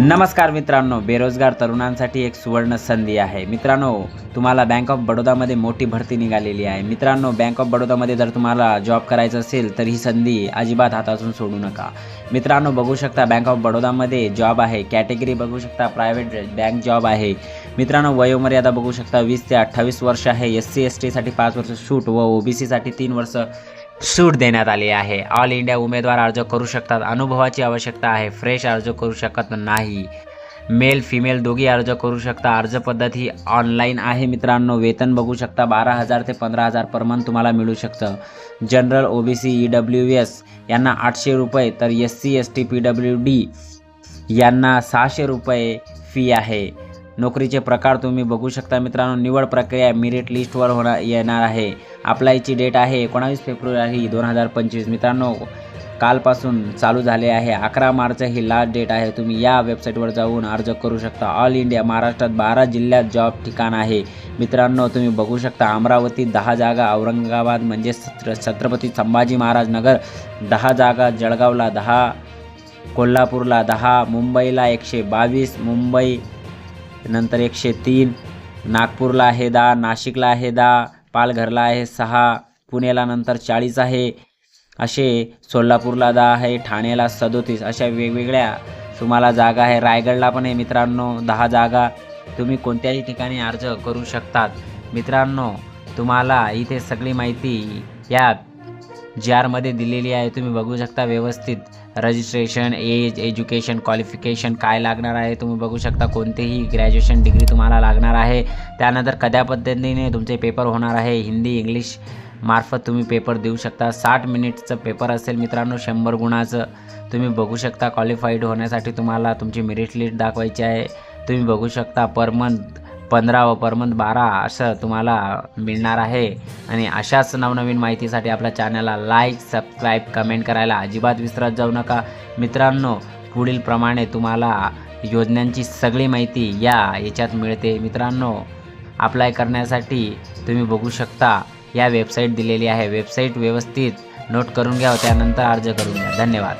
नमस्कार मित्रांनो बेरोजगार तरुणांसाठी एक सुवर्ण संधी आहे. मित्रांनो तुम्हाला बँक ऑफ बडोदामध्ये मोठी भरती निघालेली आहे. मित्रांनो बँक ऑफ बडोदामध्ये जर तुम्हाला जॉब करायचं असेल तर ही संधी अजिबात हातातून सोडू नका. मित्रांनो बघू शकता बँक ऑफ बडोदामध्ये जॉब आहे कॅटेगरी बघू शकता प्रायव्हेट बँक जॉब आहे. मित्रांनो वयोमर्यादा बघू शकता वीस ते अठ्ठावीस वर्ष आहे. एस सी एस टीसाठी पाच वर्ष सूट व ओ बी सीसाठी तीन वर्ष सूट देण्यात आली आहे. ऑल इंडिया उमेदवार अर्ज करू शकतात. अनुभवाची आवश्यकता आहे. फ्रेश अर्ज करू शकत नाही. मेल फिमेल दोघी अर्ज करू शकता. अर्ज पद्धत ही ऑनलाईन आहे मित्रांनो. वेतन बघू शकता. बारा हजार ते पंधरा हजार पर मंथ तुम्हाला मिळू शकतं. General O B C E W S यांना आठशे रुपये तर S C S T P W D यांना सहाशे रुपये फी आहे. नोकरीचे प्रकार तुम्ही बघू शकता मित्रांनो. निवड प्रक्रिया मेरिट लिस्टवर होणार येणार आहे. अप्लायची डेट आहे एकोणावीस फेब्रुवारी दोन हजार पंचवीस. मित्रांनो कालपासून चालू झाले आहे. अकरा मार्च ही लास्ट डेट आहे. तुम्ही या वेबसाईटवर जाऊन अर्ज करू शकता. ऑल इंडिया महाराष्ट्रात बारा जिल्ह्यात जॉब ठिकाण आहे. मित्रांनो तुम्ही बघू शकता अमरावती दहा जागा औरंगाबाद म्हणजे सत्र छत्रपती संभाजी महाराज नगर दहा जागा जळगावला दहा कोल्हापूरला दहा मुंबईला एकशे बावीस मुंबई नंतर एकशे तीन नागपूरला आहे दहा नाशिकला आहे दहा पालघरला आहे सहा पुण्याला नंतर चाळीस आहे. असे सोलापूरला दहा आहे ठाण्याला सदोतीस अशा वेगवेगळ्या तुम्हाला जागा आहे. रायगडला पण आहे मित्रांनो दहा जागा. तुम्ही कोणत्याही ठिकाणी अर्ज करू शकतात. मित्रांनो तुम्हाला इथे सगळी माहिती या जी आरमध्ये दिलेली आहे तुम्ही बघू शकता व्यवस्थित. रजिस्ट्रेशन एज एज्युकेशन क्वालिफिकेशन काय लागणार आहे तुम्ही बघू शकता. कोणतेही ग्रॅज्युएशन डिग्री तुम्हाला लागणार आहे. त्यानंतर कद्या पद्धतीने तुमचे पेपर होणार आहे. हिंदी इंग्लिश मार्फत तुम्ही पेपर देऊ शकता. साठ मिनिटचं पेपर असेल मित्रांनो शंभर गुणाचं. तुम्ही बघू शकता क्वालिफाईड होण्यासाठी तुम्हाला तुमची मेरिट लिस्ट दाखवायची आहे. तुम्ही बघू शकता पर मंथ पंधरा व परमंत बारा असं तुम्हाला मिळणार आहे. आणि अशाच नवनवीन माहितीसाठी आपल्या चॅनलला लाईक सबस्क्राईब कमेंट करायला अजिबात विसरत जाऊ नका. मित्रांनो पुढील प्रमाणे तुम्हाला योजनांची सगळी माहिती या याच्यात मिळते. मित्रांनो अप्लाय करण्यासाठी तुम्ही बघू शकता या वेबसाईट दिलेली आहे. वेबसाईट व्यवस्थित नोट करून घ्या त्यानंतर अर्ज करून घ्या. धन्यवाद.